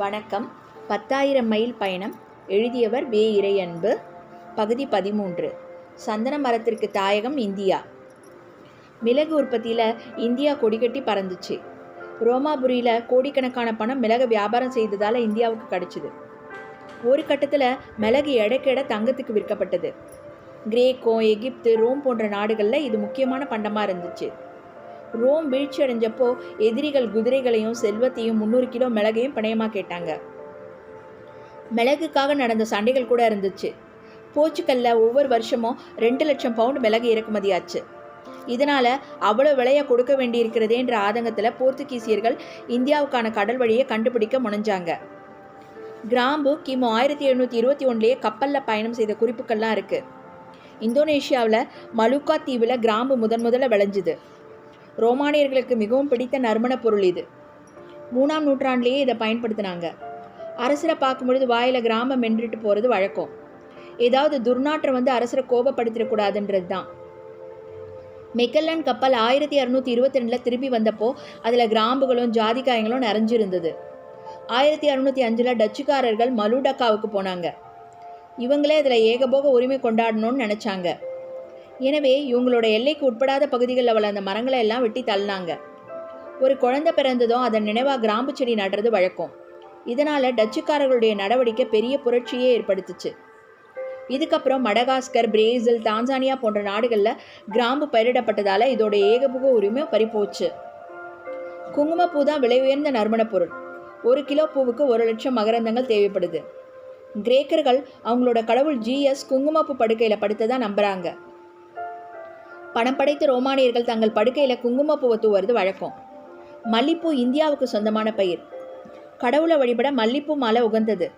வணக்கம். பத்தாயிரம் மைல் பயணம். எழுதியவர் வே. இறையன்பு. பகுதி பதிமூன்று. சந்தன மரத்திற்கு தாயகம் இந்தியா. மிளகு உற்பத்தியில் இந்தியா கொடிகட்டி பறந்துச்சு. ரோமாபுரியில் கோடிக்கணக்கான பணம் மிளகு வியாபாரம் செய்ததால் இந்தியாவுக்கு கிடச்சிது. ஒரு கட்டத்தில் மிளகு எடைக்கெட தங்கத்துக்கு விற்கப்பட்டது. கிரேக்கோ எகிப்து ரோம் போன்ற நாடுகளில் இது முக்கியமான பண்டமாக இருந்துச்சு. ரோம் வீழ்ச்சி அடைஞ்சப்போ எதிரிகள் குதிரைகளையும் செல்வத்தையும் முந்நூறு கிலோ மிளகையும் பணயமாக கேட்டாங்க. மிளகுக்காக நடந்த சண்டைகள் கூட இருந்துச்சு. போர்ச்சுக்கல்ல ஒவ்வொரு வருஷமும் ரெண்டு லட்சம் பவுண்ட் மிளகு இறக்குமதியாச்சு. இதனால் அவ்வளோ விலையை கொடுக்க வேண்டியிருக்கிறதேன்ற ஆதங்கத்தில் போர்த்துகீசியர்கள் இந்தியாவுக்கான கடல் வழியை கண்டுபிடிக்க முனைஞ்சாங்க. கிராம்பு கிமு ஆயிரத்தி எழுநூற்றி இருபத்தி ஒன்றுலேயே கப்பலில் பயணம் செய்த குறிப்புகள்லாம் இருக்குது இந்தோனேஷியாவில் மலுக்கா தீவில் கிராம்பு முதன் முதல்ல விளைஞ்சுது. ரோமானியர்களுக்கு மிகவும் பிடித்த நறுமணப் பொருள் இது. மூணாம் நூற்றாண்டிலேயே இதை பயன்படுத்தினாங்க. அரசரை பார்க்கும்பொழுது வாயில் கிராமம் மென்றுட்டு போகிறது வழக்கம். ஏதாவது துர்நாற்றம் வந்து அரசரை கோபப்படுத்திடக்கூடாதுன்றது தான். மெக்கல்லன் கப்பல் ஆயிரத்தி இரநூத்தி இருபத்தி ரெண்டில் திரும்பி வந்தப்போ அதில் கிராம்புகளும் ஜாதிக்காயங்களும் நிறைஞ்சிருந்தது. ஆயிரத்தி அறுநூற்றி அஞ்சில் டச்சுக்காரர்கள் மலுடக்காவுக்கு போனாங்க. இவங்களே அதில் ஏகபோக உரிமை கொண்டாடணும்னு நினச்சாங்க. எனவே இவங்களோட எல்லைக்கு உட்படாத பகுதிகளில் வளர்ந்த மரங்களை எல்லாம் வெட்டி தள்ளினாங்க. ஒரு குழந்தை பிறந்ததும் அதன் நினைவாக கிராம்பு செடி நடுறது வழக்கம். இதனால் டச்சுக்காரர்களுடைய நடவடிக்கை பெரிய புரட்சியே ஏற்படுத்துச்சு. இதுக்கப்புறம் மடகாஸ்கர் பிரேசில் தான்சானியா போன்ற நாடுகளில் கிராம்பு பயிரிடப்பட்டதால் இதோட ஏகபோக உரிமை பறிப்போச்சு குங்குமப்பூ தான் விலை உயர்ந்த நறுமணப் பொருள். ஒரு கிலோ பூவுக்கு ஒரு லட்சம் மகரந்தங்கள் தேவைப்படுது. கிரேக்கர்கள் அவங்களோட கடவுள் ஜிஎஸ் குங்குமப்பூ படுக்கையில் படுத்ததா நம்புகிறாங்க பணம் படைத்த ரோமானியர்கள் தங்கள் படுக்கையில் குங்குமப்பூவை தூவுறது வழக்கம். மல்லிப்பூ இந்தியாவுக்கு சொந்தமான பயிர். கடவுளை வழிபட மல்லிப்பூ மாலை உகந்தது.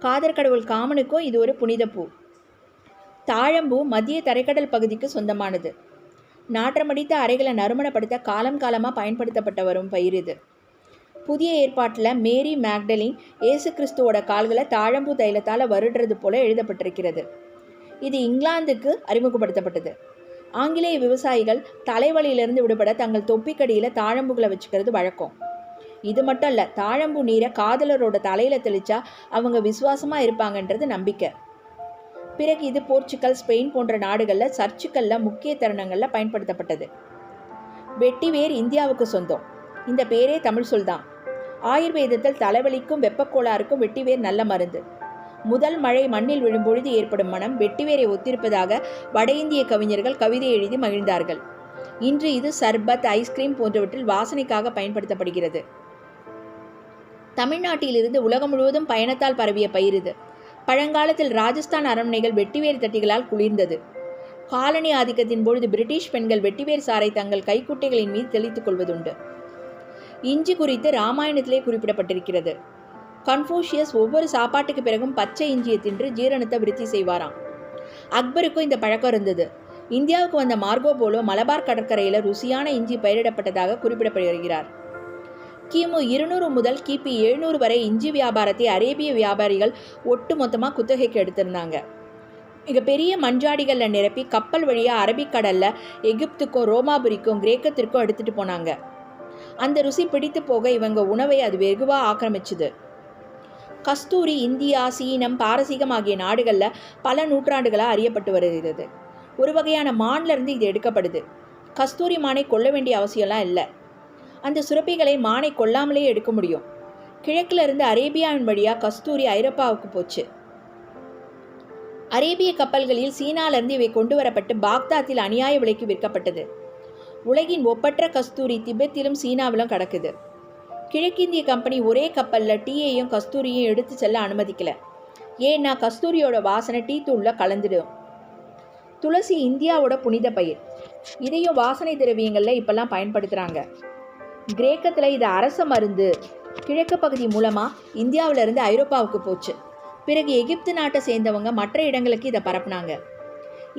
காதர் கடவுள் காமனுக்கும் இது ஒரு புனித பூ. தாழம்பூ மத்திய தரைக்கடல் பகுதிக்கு சொந்தமானது. நாற்றமடித்த அறைகளை நறுமணப்படுத்த காலம் காலமாக பயன்படுத்தப்பட்ட வரும் பயிர் இது. புதிய ஏற்பாட்டில் மேரி மேக்டலின் இயேசு கிறிஸ்துவோட கால்களை தாழம்பூ தைலத்தால் வருடுறது போல எழுதப்பட்டிருக்கிறது. இது இங்கிலாந்துக்கு அறிமுகப்படுத்தப்பட்டது. ஆங்கிலேய விவசாயிகள் தலைவலியிலிருந்து விடுபட தங்கள் தொப்பிக்கடியில் தாழம்புகளை வச்சுக்கிறது வழக்கம். இது மட்டும் இல்லை தாழம்பு நீரை காதலரோட தலையில் தெளிச்சா அவங்க விசுவாசமாக இருப்பாங்கன்றது நம்பிக்கை. பிறகு இது போர்ச்சுக்கல் ஸ்பெயின் போன்ற நாடுகளில் சர்ச்சுக்களில் முக்கிய தருணங்களில் பயன்படுத்தப்பட்டது. வெட்டிவேர் இந்தியாவுக்கு சொந்தம். இந்த பேரே தமிழ் சொல் தான் ஆயுர்வேதத்தில் தலைவலிக்கும் வெப்பக்கோளாறுக்கும் வெட்டிவேர் நல்ல மருந்து. முதல் மழை மண்ணில் விழும்பொழுது ஏற்படும் மனம் வெட்டிவேரை ஒத்திருப்பதாக வட இந்திய கவிஞர்கள் கவிதை எழுதி மகிழ்ந்தார்கள். இன்று இது சர்பத் ஐஸ்கிரீம் போன்றவற்றில் வாசனைக்காக பயன்படுத்தப்படுகிறது. தமிழ்நாட்டிலிருந்து உலகம் முழுவதும் பயணத்தால் பரவிய பயிர் இது. பழங்காலத்தில் ராஜஸ்தான் அரண்மனைகள் வெட்டிவேர் தட்டிகளால் குளிர்ந்தது. காலனி ஆதிக்கத்தின் பொழுது பிரிட்டிஷ் பெண்கள் வெட்டிவேர் சாரை தங்கள் கைக்குட்டைகளின் மீது தெளித்துக் கொள்வதுண்டு. இஞ்சி குறித்து ராமாயணத்திலே குறிப்பிடப்பட்டிருக்கிறது. கன்ஃபூஷியஸ் ஒவ்வொரு சாப்பாட்டுக்கு பிறகும் பச்சை இஞ்சியை தின்று ஜீரணத்தை விருத்தி செய்வாராம். அக்பருக்கும் இந்த பழக்கம் இருந்தது. இந்தியாவுக்கு வந்த மார்கோ போலோ மலபார் கடற்கரையில் ருசியான இஞ்சி பயிரிடப்பட்டதாக குறிப்பிடப்படுகிறார் கிமு இருநூறு முதல் கிபி எழுநூறு வரை இஞ்சி வியாபாரத்தை அரேபிய வியாபாரிகள் ஒட்டு மொத்தமாக குத்தகைக்கு எடுத்திருந்தாங்க. மிக பெரிய மஞ்சாடிகளில் நிரப்பி கப்பல் வழியாக அரபிக்கடலில் எகிப்துக்கும் ரோமாபுரிக்கும் கிரேக்கத்திற்கும் எடுத்துகிட்டு போனாங்க. அந்த ருசி பிடித்து போக இவங்க உணவை அது வெகுவாக ஆக்கிரமிச்சுது. கஸ்தூரி இந்தியா சீனம் பாரசீகம் ஆகிய நாடுகளில் பல நூற்றாண்டுகளாக அறியப்பட்டு வருகிறது. ஒரு வகையான மான்லேருந்து இது எடுக்கப்படுது. கஸ்தூரி மானை கொல்ல வேண்டிய அவசியம்லாம் இல்லை. அந்த சுரப்பிகளை மானை கொல்லாமலே எடுக்க முடியும். கிழக்கில் இருந்து அரேபியாவின் வழியாக கஸ்தூரி ஐரோப்பாவுக்கு போச்சு. அரேபிய கப்பல்களில் சீனாவிலிருந்து இவை கொண்டு வரப்பட்டு பாக்தாத்தில் அநியாய விலைக்கு விற்கப்பட்டது. உலகின் ஒப்பற்ற கஸ்தூரி திபெத்திலும் சீனாவிலும் கடக்குது. கிழக்கிந்திய கம்பெனி ஒரே கப்பலில் டீயையும் கஸ்தூரியையும் எடுத்து செல்ல அனுமதிக்கலை. ஏன்னா கஸ்தூரியோட வாசனை டீ தூளில் கலந்துடும். துளசி இந்தியாவோட புனித பயிர். இதையும் வாசனை திரவியங்களில் இப்போல்லாம் பயன்படுத்துகிறாங்க கிரேக்கத்தில் இது அரச மருந்து. கிழக்கு பகுதி மூலமாக இந்தியாவிலேருந்து ஐரோப்பாவுக்கு போச்சு. பிறகு எகிப்து நாட்டை சேர்ந்தவங்க மற்ற இடங்களுக்கு இதை பரப்புனாங்க.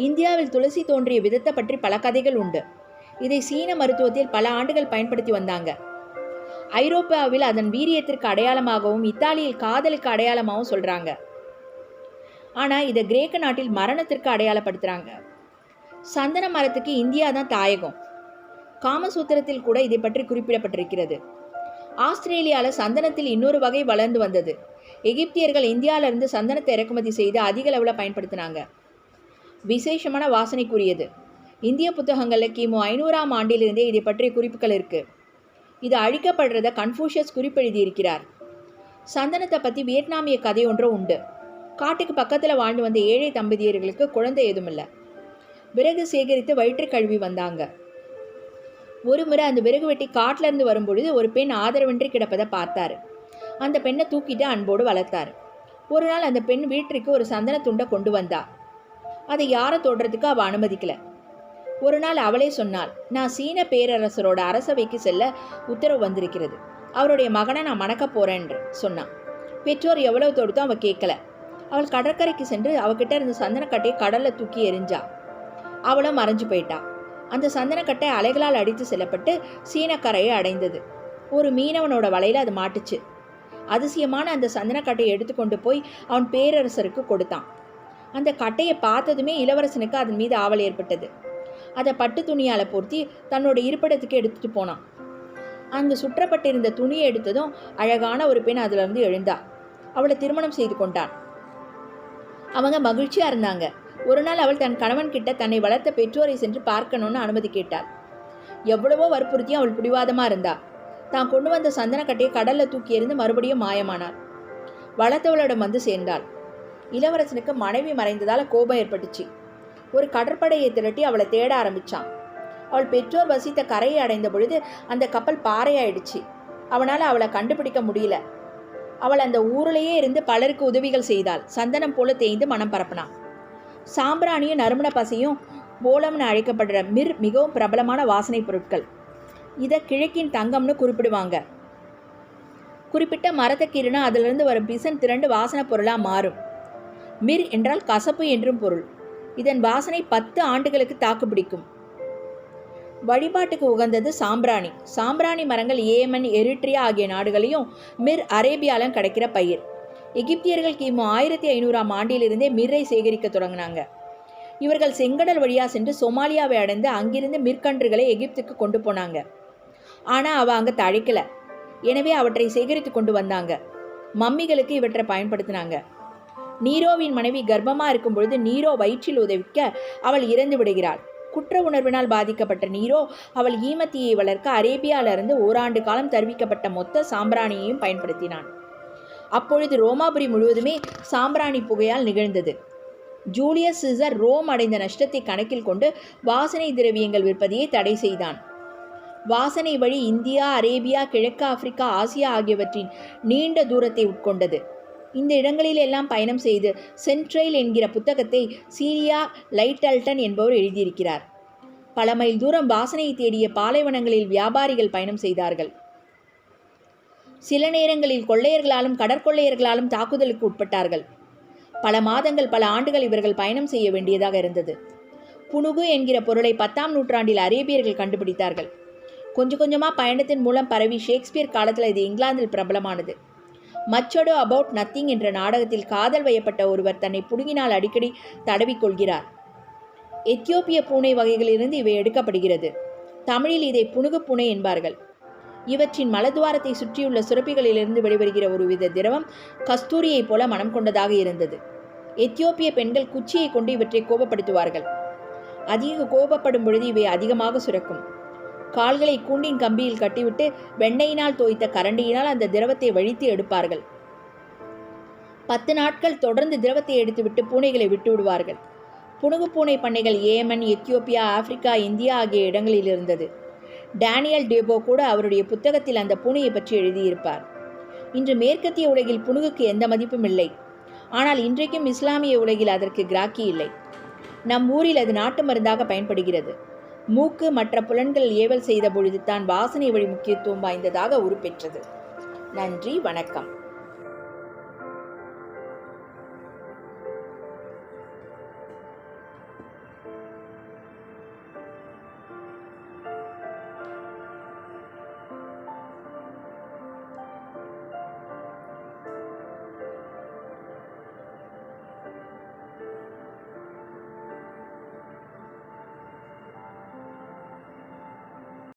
இந்தியாவில் துளசி தோன்றிய விதத்தை பற்றி பல கதைகள் உண்டு. இதை சீன மருத்துவத்தில் பல ஆண்டுகள் பயன்படுத்தி வந்தாங்க. ஐரோப்பாவில் அதன் வீரியத்திற்கு அடையாளமாகவும் இத்தாலியில் காதலுக்கு அடையாளமாகவும் சொல்கிறாங்க ஆனால் இதை கிரேக்க நாட்டில் மரணத்திற்கு அடையாளப்படுத்துகிறாங்க சந்தன மரத்துக்கு இந்தியா தான் தாயகம். காமசூத்திரத்தில் கூட இதை பற்றி குறிப்பிடப்பட்டிருக்கிறது. ஆஸ்திரேலியாவில் சந்தனத்தில் இன்னொரு வகை வளர்ந்து வந்தது. எகிப்தியர்கள் இந்தியாவிலிருந்து சந்தனத்தை இறக்குமதி செய்து அதிக அளவில் பயன்படுத்தினாங்க. விசேஷமான வாசனைக்குரியது. இந்திய புத்தகங்களில் கிமு ஐநூறாம் ஆண்டிலிருந்தே இதை பற்றிய குறிப்புகள் இருக்குது இது அழிக்கப்படுறத கன்ஃபூஷியஸ் குறிப்பெழுதியிருக்கிறார். சந்தனத்தை பற்றி வியட்நாமிய கதை ஒன்றும் உண்டு. காட்டுக்கு பக்கத்தில் வாழ்ந்து வந்த ஏழை தம்பதியர்களுக்கு குழந்தை எதுவும் இல்லை விறகு சேகரித்து வயிற்று கழுவி வந்தாங்க. ஒரு முறை அந்த விறகு வெட்டி காட்டிலேருந்து வரும்பொழுது ஒரு பெண் ஆதரவின்றி கிடப்பதை பார்த்தார். அந்த பெண்ணை தூக்கிட்டு அன்போடு வளர்த்தார். ஒரு நாள் அந்த பெண் வீட்டிற்கு ஒரு சந்தன துண்டை கொண்டு வந்தா. அதை யாரை தொடுறதுக்கு அவள் அனுமதிக்கலை. ஒரு நாள் அவளே சொன்னாள் நான் சீன பேரரசரோட அரசவைக்கு செல்ல உத்தரவு வந்திருக்கிறது. அவருடைய மகனை நான் மணக்க போறேன்னு சொன்னான். பெற்றோர் எவ்வளவு தொடுத்தோ அவள் கேட்கல. அவள் கடற்கரைக்கு சென்று அவகிட்ட இருந்த சந்தனக்கட்டையை கடல்ல தூக்கி எரிஞ்சா அவளும் மறைஞ்சு போயிட்டா. அந்த சந்தனக்கட்டை அலைகளால் அடித்து செல்லப்பட்டு சீனக்கரையை அடைந்தது. ஒரு மீனவனோட வலையில் அது மாட்டுச்சு. அதிசயமான அந்த சந்தனக்கட்டையை எடுத்துக்கொண்டு போய் அவன் பேரரசருக்கு கொடுத்தான். அந்த கட்டையை பார்த்ததுமே இளவரசனுக்கு அதன் மீது ஆவல் ஏற்பட்டது. அதை பட்டு துணியால் பொருத்தி தன்னோட இருப்பிடத்துக்கு எடுத்துட்டு போனான். அங்கு சுற்றப்பட்டிருந்த துணியை எடுத்ததும் அழகான ஒரு பெண் அதிலிருந்து எழுந்தா. அவளை திருமணம் செய்து கொண்டான். அவங்க மகிழ்ச்சியா இருந்தாங்க. ஒரு நாள் அவள் தன் கணவன் கிட்ட தன்னை வளர்த்த பெற்றோரை சென்று பார்க்கணும்னு அனுமதி கேட்டாள். எவ்வளவோ வற்புறுத்தியும் அவள் பிடிவாதமாக இருந்தா. தான் கொண்டு வந்த சந்தனக்கட்டையை கடலில் தூக்கி எறிந்து மறுபடியும் மாயமானாள். வளர்த்தவளிடம் வந்து சேர்ந்தாள். இளவரசனுக்கு மனைவி மறைந்ததால் கோபம் ஏற்பட்டுச்சு. ஒரு கடற்படையை திரட்டி அவளை தேட ஆரம்பிச்சான். அவள் பெற்றோர் வசித்த கரையை அடைந்த பொழுது அந்த கப்பல் பாறையாயிடுச்சு. அவனால் அவளை கண்டுபிடிக்க முடியல. அவள் அந்த ஊரிலேயே இருந்து பலருக்கு உதவிகள் செய்தாள். சந்தனம் போல தேய்ந்து மனம் பரப்பினான். சாம்பிராணியும் நறுமண பசையும் போலம்னு அழைக்கப்படுற மிர் மிகவும் பிரபலமான வாசனை பொருட்கள். இதை கிழக்கின் தங்கம்னு குறிப்பிடுவாங்க. குறிப்பிட்ட மரத்தை கீறினா அதிலிருந்து வரும் பிசன் திரண்டு வாசனை பொருளாக மாறும். மிர் என்றால் கசப்பு என்றும் பொருள். இதன் வாசனை பத்து ஆண்டுகளுக்கு தாக்கு பிடிக்கும். வழிபாட்டுக்கு உகந்தது சாம்பிராணி. சாம்பிராணி மரங்கள் ஏமன் எரிட்ரியா ஆகிய நாடுகளையும் மிர் அரேபியாலும் கிடைக்கிற பயிர். எகிப்தியர்கள் கிமு ஆயிரத்தி ஐநூறாம் ஆண்டிலிருந்தே மிர்ரை சேகரிக்க தொடங்கினாங்க. இவர்கள் செங்கடல் வழியாக சென்று சொமாலியாவை அடைந்து அங்கிருந்து மிற்கன்றுகளை எகிப்துக்கு கொண்டு போனாங்க. ஆனால் அவள் அங்கே தழைக்கலை. எனவே அவற்றை சேகரித்து கொண்டு வந்தாங்க. மம்மிகளுக்கு இவற்றை பயன்படுத்தினாங்க. நீரோவின் மனைவி கர்ப்பமாக இருக்கும் பொழுது நீரோ வயிற்றில் உதவிக்க அவள் இறந்து விடுகிறாள். குற்ற உணர்வினால் பாதிக்கப்பட்ட நீரோ அவள் ஈமத்தியை வளர்க்க அரேபியாவிலிருந்து ஓராண்டு காலம் தருவிக்கப்பட்ட மொத்த சாம்பிராணியையும் பயன்படுத்தினான். அப்பொழுது ரோமாபுரி முழுவதுமே சாம்பிராணி புகையால் நிகழ்ந்தது. ஜூலியஸ் சிசர் ரோம் அடைந்த நஷ்டத்தை கணக்கில் கொண்டு வாசனை திரவியங்கள் விற்பதையே தடை செய்தான். வாசனை வழி இந்தியா அரேபியா கிழக்கு ஆப்பிரிக்கா ஆசியா ஆகியவற்றின் நீண்ட தூரத்தை உட்கொண்டது. இந்த இடங்களில் எல்லாம் பயணம் செய்து சென்ட்ரைல் என்கிற புத்தகத்தை சீரியா லைட்டல்டன் என்பவர் எழுதியிருக்கிறார். பல மைல் தூரம் வாசனையை தேடிய பாலைவனங்களில் வியாபாரிகள் பயணம் செய்தார்கள். சில நேரங்களில் கொள்ளையர்களாலும் கடற்கொள்ளையர்களாலும் தாக்குதலுக்கு உட்பட்டார்கள். பல மாதங்கள் பல ஆண்டுகள் இவர்கள் பயணம் செய்ய வேண்டியதாக இருந்தது. புனுகு என்கிற பொருளை பத்தாம் நூற்றாண்டில் அரேபியர்கள் கண்டுபிடித்தார்கள். கொஞ்சம் கொஞ்சமாக பயணத்தின் மூலம் பரவி ஷேக்ஸ்பியர் காலத்தில் இது இங்கிலாந்தில் பிரபலமானது. மச்சடோ அபவுட் நத்திங் என்ற நாடகத்தில் காதல் வயப்பட்ட ஒருவர் தன்னை புடுங்கினால் அடிக்கடி தடவிக்கொள்கிறார். எத்தியோப்பிய பூனை வகைகளிலிருந்து இவை எடுக்கப்படுகிறது. தமிழில் இதை புனுகு பூனை என்பார்கள். இவற்றின் மலதுவாரத்தை சுற்றியுள்ள சுரப்பிகளிலிருந்து வெளிவருகிற ஒருவித திரவம் கஸ்தூரியைப் போல மனம் கொண்டதாக இருந்தது. எத்தியோப்பிய பெண்கள் குச்சியை கொண்டு இவற்றை கோபப்படுத்துவார்கள். அதிக கோபப்படும் பொழுது இவை அதிகமாக சுரக்கும். கால்களை கூண்டின் கம்பியில் கட்டிவிட்டு வெண்ணெயினால் தோய்த்த கரண்டியினால் அந்த திரவத்தை வழித்து எடுப்பார்கள். பத்து நாட்கள் தொடர்ந்து திரவத்தை எடுத்துவிட்டு பூனைகளை விட்டு விடுவார்கள் புனுகு பூனை பண்ணைகள் ஏமன் எத்தியோப்பியா ஆப்பிரிக்கா இந்தியா ஆகிய இடங்களில் இருந்தது. டேனியல் டேபோ கூட அவருடைய புத்தகத்தில் அந்த பூனையை பற்றி எழுதியிருப்பார். இன்று மேற்கத்திய உலகில் புனுகுக்கு எந்த மதிப்பும் இல்லை. ஆனால் இன்றைக்கும் இஸ்லாமிய உலகில் அதற்கு கிராக்கி இல்லை. நம் ஊரில் அது நாட்டு மருந்தாக பயன்படுகிறது. மூக்கு மற்ற புலன்கள் ஏவல் செய்த பொழுது தான் வாசனை வழி முக்கியத்துவம் வாய்ந்ததாக உருப்பெற்றது நன்றி வணக்கம்.